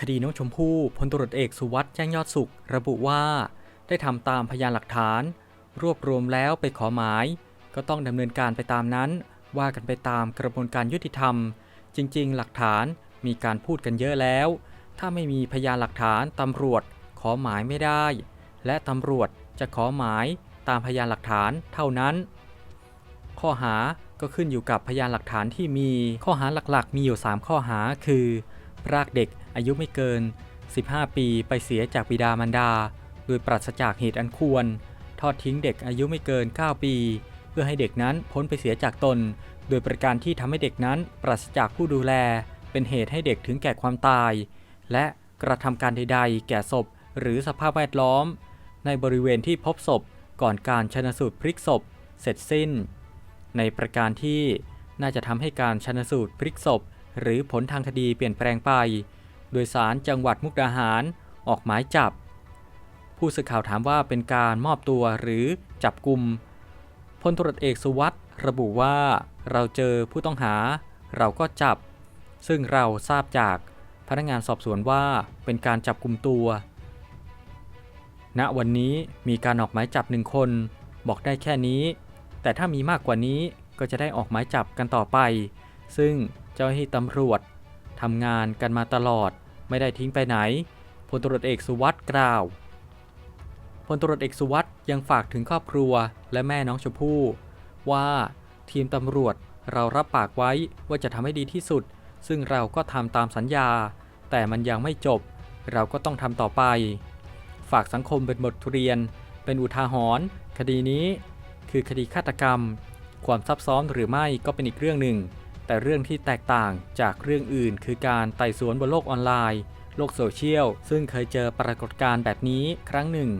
คดีน้องชมพู่พลตรวจเอกสุวัสด์แจ้งยอดสุข ระบุว่า ได้ทำตามพยานหลักฐาน รวบรวมแล้วไปขอหมาย ก็ต้องดำเนินการไปตามนั้น ว่ากันไปตามกระบวนการยุติธรรม จริง ๆ หลักฐานมีการพูดกันเยอะแล้ว ถ้าไม่มีพยานหลักฐานตำรวจขอหมายไม่ได้ และตำรวจจะขอหมายตามพยานหลักฐานเท่านั้น ข้อหาก็ขึ้นอยู่กับพยานหลักฐานที่มีข้อหาหลักๆ มีอยู่ 3 ข้อหาคือพรากเด็ก อายุไม่เกิน 15 ปีไปเสียจากบิดามารดา โดยปราศจากเหตุอันควร ทอดทิ้งเด็กอายุไม่เกิน 9 ปี เพื่อให้เด็กนั้นพ้นไปเสียจากตน โดยประการที่ทำให้เด็กนั้นปราศจากผู้ดูแล เป็นเหตุให้เด็กถึงแก่ความตาย และกระทำการใดๆ แก่ศพ หรือสภาพแวดล้อม ในบริเวณที่พบศพก่อนการชนสูตรพลิกศพ เสร็จสิ้น ในประการที่น่าจะทำให้การชนสูตรพลิกศพ หรือผลทางคดีเปลี่ยนแปลงไป โดยสารจังหวัดมุกดาหารออกหมายจับ ผู้สื่อข่าวถามว่าเป็นการมอบตัวหรือจับกลุ่มพลตรวจเอกสุวัสด์ระบุว่าเราเจอผู้ต้องหา เราก็จับ ซึ่งเราทราบจากพนักงานสอบสวนว่าเป็นการจับกลุ่มตัว ณวันนี้มีการออกหมายจับหนึ่งคน บอกได้แค่นี้ แต่ถ้ามีมากกว่านี้ก็จะได้ออกหมายจับกันต่อไป ซึ่งเจ้าหน้าที่ตำรวจทำงานกันมาตลอด ไม่ได้ทิ้งไปไหนพลตรวจเอกสุวัสด์กล่าวพลตรวจเอกสุวัสด์ยังฝากถึงครอบครัวและแม่น้องชมพู่ ว่าทีมตำรวจเรารับปากไว้ว่าจะทำให้ดีที่สุด ซึ่งเราก็ทำตามสัญญา แต่มันยังไม่จบ เราก็ต้องทำต่อไป ฝากสังคมเป็นบทเรียน เป็นอุทาหรณ์คดีนี้ คือคดีฆาตกรรม ความซับซ้อนหรือไม่ก็เป็นอีกเรื่องหนึ่ง แต่เรื่องที่แตกต่างจากเรื่องอื่น คือการไต่สวนบนโลกออนไลน์ โลกโซเชียล ซึ่งเคยเจอปรากฏการณ์แบบนี้ครั้งหนึ่ง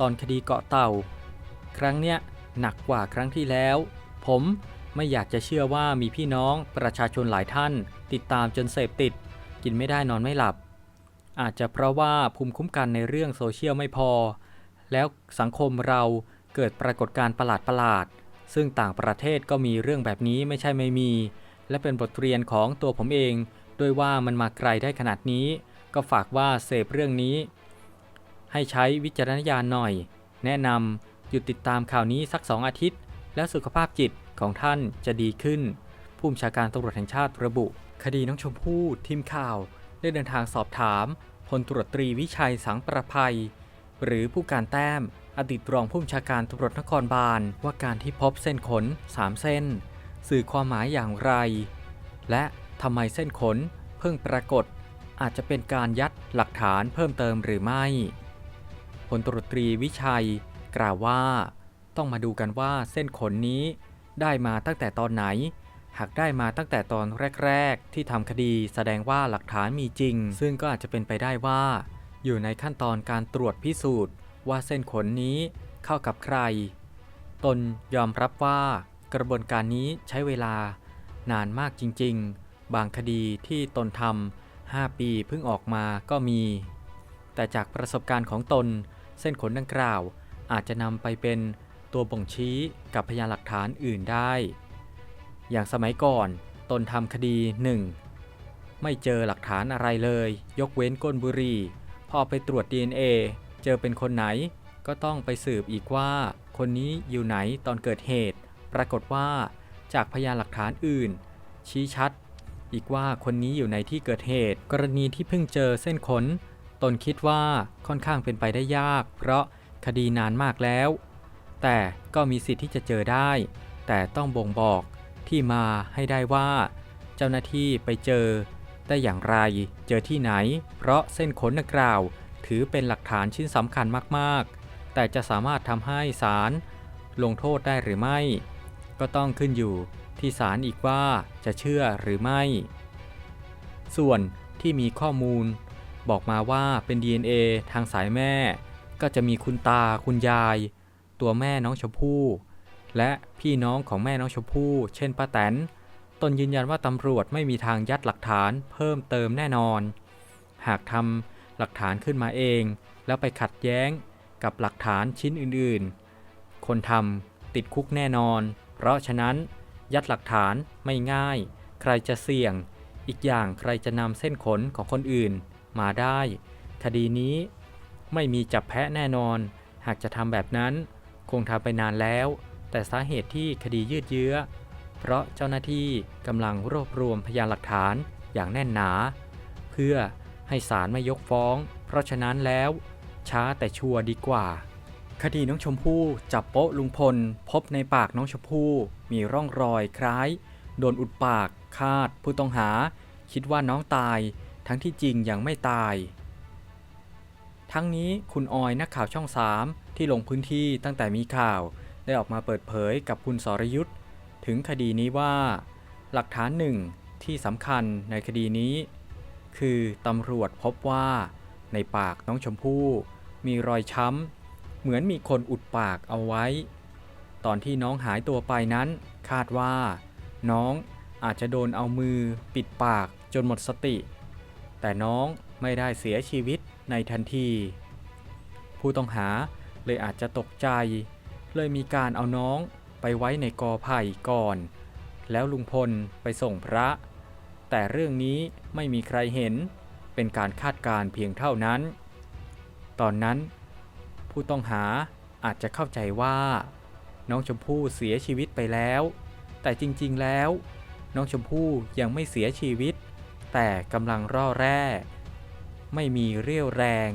ตอนคดีเกาะเต่า ครั้งเนี้ยหนักกว่าครั้งที่แล้ว ผมไม่อยากจะเชื่อว่ามีพี่น้องประชาชนหลายท่าน ติดตามจนเสพติด กินไม่ได้นอนไม่หลับ อาจจะเพราะว่าภูมิคุ้มกันในเรื่องโซเชียลไม่พอ แล้วสังคมเราเกิดปรากฏการณ์ประหลาดๆซึ่งต่างประเทศก็มีเรื่องแบบนี้ไม่ใช่ไม่มี และเป็นบทเรียนของตัวผมเอง ด้วยว่ามันมาไกลได้ขนาดนี้ ก็ฝากว่าเสพเรื่องนี้ ให้ใช้วิจารณญาณหน่อย แนะนำหยุดติดตามข่าวนี้สักสองอาทิตย์ แล้วสุขภาพจิตของท่านจะดีขึ้น ผู้บัญชาการตำรวจแห่งชาติระบุ คดีน้องชมพู่ทีมข่าว ได้เดินทางสอบถามพลตรวจตรีวิชัยสังประภัย หรือผู้การแต้ม อดีตรองผู้บัญชาการตำรวจนครบาล ว่าการที่พบเส้นขน 3 เส้น สื่อความหมายอย่างไร และทำไมเส้นขนเพิ่งปรากฏอาจจะเป็นการยัดหลักฐานเพิ่มเติมหรือไม่พลตรตรีวิชัย กล่าวว่าต้องมาดูกันว่าเส้นขนนี้ได้มาตั้งแต่ตอนไหน หากได้มาตั้งแต่ตอนแรก ๆ ที่ทำคดีแสดงว่าหลักฐานมีจริง ซึ่งก็อาจจะเป็นไปได้ว่า อยู่ในขั้นตอนการตรวจพิสูจน์ ว่าเส้นขนนี้เข้ากับใคร ตนยอมรับว่า กระบวนการนี้ใช้เวลานานมากจริง ๆ บางคดีที่ตนทำ5ปีเพิ่งออกมาก็มี แต่จากประสบการณ์ของตนเส้นขนดังกล่าว อาจจะนำไปเป็นตัวบ่งชี้กับพยานหลักฐานอื่นได้ อย่างสมัยก่อนตนทำคดี 1. ไม่เจอหลักฐานอะไรเลย ยกเว้นก้นบุหรี่ พอไปตรวจ DNA เจอเป็นคนไหนก็ต้องไปสืบอีกว่า คนนี้อยู่ไหนตอนเกิดเหตุ ปรากฏว่าจากพยานหลักฐานอื่น ชี้ชัด อีกว่าคนนี้อยู่ในที่เกิดเหตุ กรณีที่เพิ่งเจอเส้นขน ตนคิดว่าค่อนข้างเป็นไปได้ยาก เพราะคดีนานมากแล้ว แต่ก็มีสิทธิ์ที่จะเจอได้ แต่ต้องบ่งบอกที่มาให้ได้ว่า เจ้าหน้าที่ไปเจอได้อย่างไร เจอที่ไหน เพราะเส้นขนดังกล่าว ถือเป็นหลักฐานชิ้นสำคัญมาก ๆ แต่จะสามารถทำให้ศาลลงโทษได้หรือไม่ ก็ต้องขึ้นอยู่ที่ศาลอีกว่าจะเชื่อหรือไม่ ส่วนที่มีข้อมูล บอกมาว่าเป็น DNA ทางสายแม่ ก็จะมีคุณตาคุณยาย ตัวแม่น้องชมพู่และพี่น้องของแม่น้องชมพู่ เช่นป้าแตน ตนยืนยันว่าตำรวจไม่มีทางยัดหลักฐานเพิ่มเติมแน่นอน หากทำหลักฐานขึ้นมาเอง แล้วไปขัดแย้งกับหลักฐานชิ้นอื่นๆ คนทำติดคุกแน่นอน เพราะฉะนั้น ยัดหลักฐานไม่ง่าย ใครจะเสี่ยง อีกอย่างใครจะนำเส้นขนของคนอื่นมาได้ คดีนี้ไม่มีจับแพะแน่นอน หากจะทำแบบนั้น คงทำไปนานแล้ว แต่สาเหตุที่คดียืดเยื้อ เพราะเจ้าหน้าที่กำลังรวบรวมพยานหลักฐานอย่างแน่นหนา เพื่อให้ศาลไม่ยกฟ้อง เพราะฉะนั้นแล้ว ช้าแต่ชัวร์ดีกว่า คดีน้องชมพู่จับโป๊ะลุงพล พบในปากน้องชมพู่มีร่องรอยคล้าย โดนอุดปากคาดผู้ต้องหา คิดว่าน้องตายทั้งที่จริงยังไม่ตาย ทั้งนี้คุณออยนักข่าวช่อง3ที่ลงพื้นที่ตั้งแต่มีข่าว ได้ออกมาเปิดเผยกับคุณสรยุทธ์ถึงคดีนี้ว่า หลักฐานหนึ่งที่สำคัญในคดีนี้ คือตำรวจพบว่าในปากน้องชมพู่มีรอยช้ำ เหมือนมีคนอุดปากเอาไว้ ตอนที่น้องหายตัวไปนั้น คาดว่า น้องอาจจะโดนเอามือปิดปากจนหมดสติ แต่น้องไม่ได้เสียชีวิตในทันที ผู้ต้องหาเลยอาจจะตกใจ เลยมีการเอาน้องไปไว้ในกอไผ่ก่อน แล้วลุงพลไปส่งพระ แต่เรื่องนี้ไม่มีใครเห็นเป็นการคาดการเพียงเท่านั้น ตอนนั้น ผู้ต้องหาอาจจะเข้าใจว่า น้องชมพู่เสียชีวิตไปแล้ว แต่จริงๆแล้ว น้องชมพู่ยังไม่เสียชีวิต แต่กำลังร่อแร่ ไม่มีเรี่ยวแรง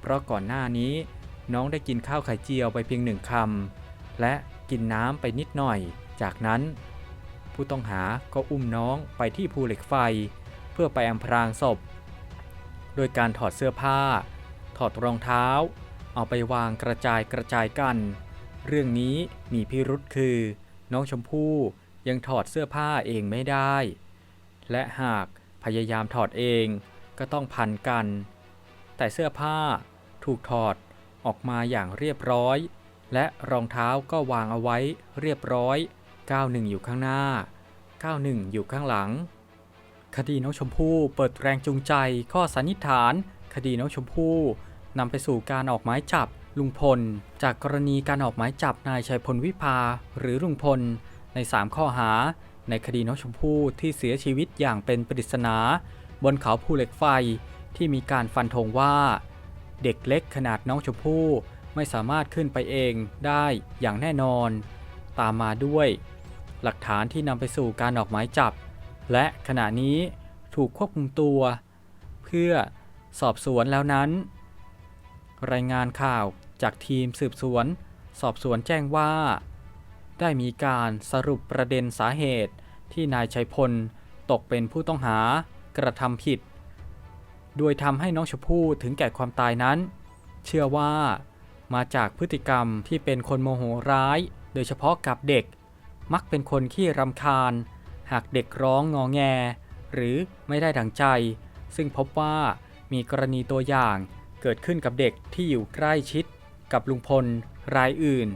เพราะก่อนหน้านี้น้องได้กินข้าวไข่เจียวไปเพียงหนึ่งคำและกินน้ำไปนิดหน่อย จากนั้น ผู้ต้องหาก็อุ้มน้องไปที่ภูเหล็กไฟ เพื่อไปอำพรางศพ โดยการถอดเสื้อผ้า ถอดรองเท้า เอาไปวางกระจายกระจายกัน เรื่องนี้มีพิรุษคือ น้องชมพู่ยังถอดเสื้อผ้าเองไม่ได้ และหากพยายามถอดเองก็ต้องพันกัน แต่เสื้อผ้าถูกถอดออกมาอย่างเรียบร้อย และรองเท้าก็วางเอาไว้เรียบร้อย 91 อยู่ข้างหน้า 91 อยู่ข้างหลัง คดีน้องชมพู่เปิดแรงจูงใจข้อสันนิษฐาน คดีน้องชมพู่ นำไปสู่การออกหมายจับลุงพล จากกรณีการออกหมายจับนายชัยพลวิภาหรือลุงพล ใน 3 ข้อหา ในคดีน้องชมพู่ที่เสียชีวิตอย่างเป็นปริศนา บนเขาภูเหล็กไฟที่มีการฟันธงว่า เด็กเล็กขนาดน้องชมพู่ไม่สามารถขึ้นไปเองได้อย่างแน่นอน ตามมาด้วย หลักฐานที่นำไปสู่การออกหมายจับ และขณะนี้ถูกควบคุมตัว เพื่อสอบสวนแล้วนั้น รายงานข่าวจากทีมสืบสวน สอบสวนแจ้งว่า ได้มีการสรุปประเด็นสาเหตุที่นายชัยพลตกเป็นผู้ต้องหากระทำผิด โดยทำให้น้องชมพู่ถึงแก่ความตายนั้น เชื่อว่ามาจากพฤติกรรมที่เป็นคนโมโหร้าย โดยเฉพาะกับเด็ก มักเป็นคนขี้รำคาญ หากเด็กร้องงอแง หรือไม่ได้ดังใจ ซึ่งพบว่ามีกรณีตัวอย่าง เกิดขึ้นกับเด็กที่อยู่ใกล้ชิดกับลุงพลรายอื่น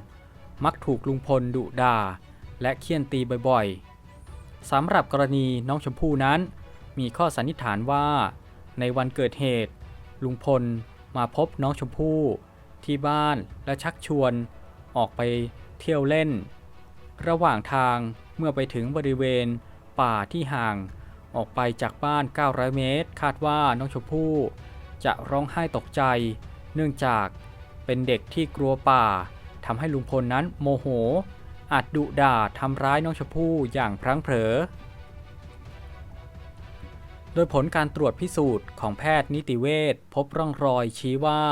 มักถูกลุงพลดุด่า และเคี่ยนตีบ่อยๆสำหรับกรณีน้องชมพู่นั้น มีข้อสันนิษฐานว่า ในวันเกิดเหตุ ลุงพลมาพบน้องชมพู่ที่บ้านและชักชวน ออกไปเที่ยวเล่น ระหว่างทางเมื่อไปถึงบริเวณ ป่าที่ห่างออกไปจากบ้าน 900 เมตร คาดว่าน้องชมพู่ จะร้องไห้ตกใจ เนื่องจากเป็นเด็กที่กลัวป่าทำให้ลุงพลนั้นโมโห อาจดุด่าทำร้ายน้องชมพู่อย่างพลั้งเผลอ โดยผลการตรวจพิสูจน์ของแพทย์นิติเวชพบร่องรอยชี้ว่า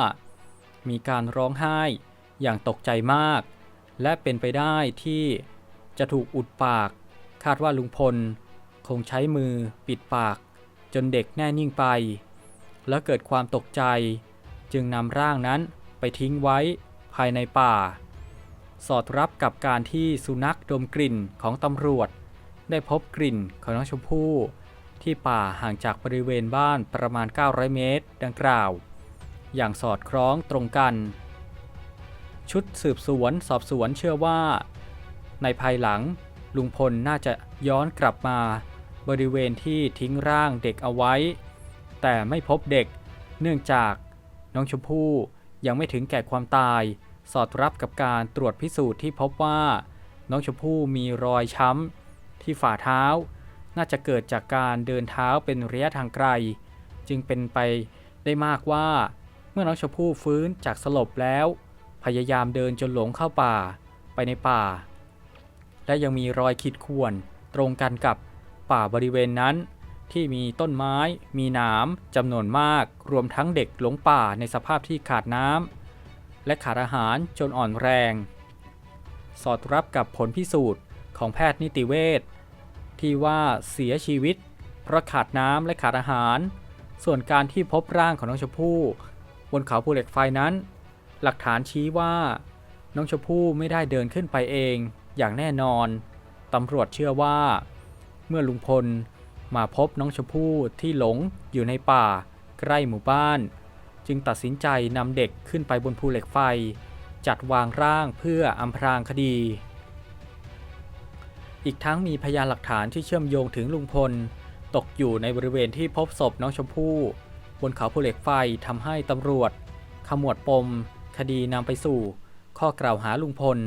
มีการร้องไห้อย่างตกใจมาก และเป็นไปได้ที่จะถูกอุดปาก คาดว่าลุงพล คงใช้มือปิดปาก จนเด็กแน่นิ่งไป แล้วเกิดความตกใจ จึงนำร่างนั้นไปทิ้งไว้ภายในป่า สอดรับกับการที่สุนัขดมกลิ่นของตำรวจ ได้พบกลิ่นของน้องชมพู่ ที่ป่าห่างจากบริเวณบ้านประมาณ 900 เมตร ดังกล่าว อย่างสอดคล้องตรงกัน ชุดสืบสวนสอบสวนเชื่อว่า ในภายหลังลุงพลน่าจะย้อนกลับมา บริเวณที่ทิ้งร่างเด็กเอาไว้ แต่ไม่พบเด็ก เนื่องจากน้องชมพู่ยังไม่ถึงแก่ความตาย สอดรับกับการตรวจพิสูจน์ที่พบว่า น้องชมพู่มีรอยช้ำที่ฝ่าเท้า น่าจะเกิดจากการเดินเท้าเป็นระยะทางไกล จึงเป็นไปได้มากว่า เมื่อน้องชมพู่ฟื้นจากสลบแล้ว พยายามเดินจนหลงเข้าป่าไปในป่า และยังมีรอยขีดข่วนตรงกันกับป่าบริเวณนั้น ที่มีต้นไม้ มีหนามจำนวนมาก รวมทั้งเด็กหลงป่าในสภาพที่ขาดน้ำและขาดอาหารจนอ่อนแรง สอดรับกับผลพิสูจน์ของแพทย์นิติเวชที่ว่าเสียชีวิต เพราะขาดน้ำและขาดอาหาร ส่วนการที่พบร่างของน้องชมพู่ บนเขาภูเหล็กไฟนั้น หลักฐานชี้ว่า น้องชมพู่ไม่ได้เดินขึ้นไปเองอย่างแน่นอนตำรวจเชื่อว่า เมื่อลุงพล มาพบน้องชมพู่ที่หลงอยู่ในป่า ใกล้หมู่บ้าน จึงตัดสินใจนำเด็กขึ้นไปบนภูเหล็กไฟ จัดวางร่างเพื่ออำพรางคดี อีกทั้งมีพยานหลักฐานที่เชื่อมโยงถึงลุงพล ตกอยู่ในบริเวณที่พบศพน้องชมพู่ บนเขาภูเหล็กไฟทำให้ตำรวจ ขมวดปม คดีนำไปสู่ ข้อกล่าวหาลุงพล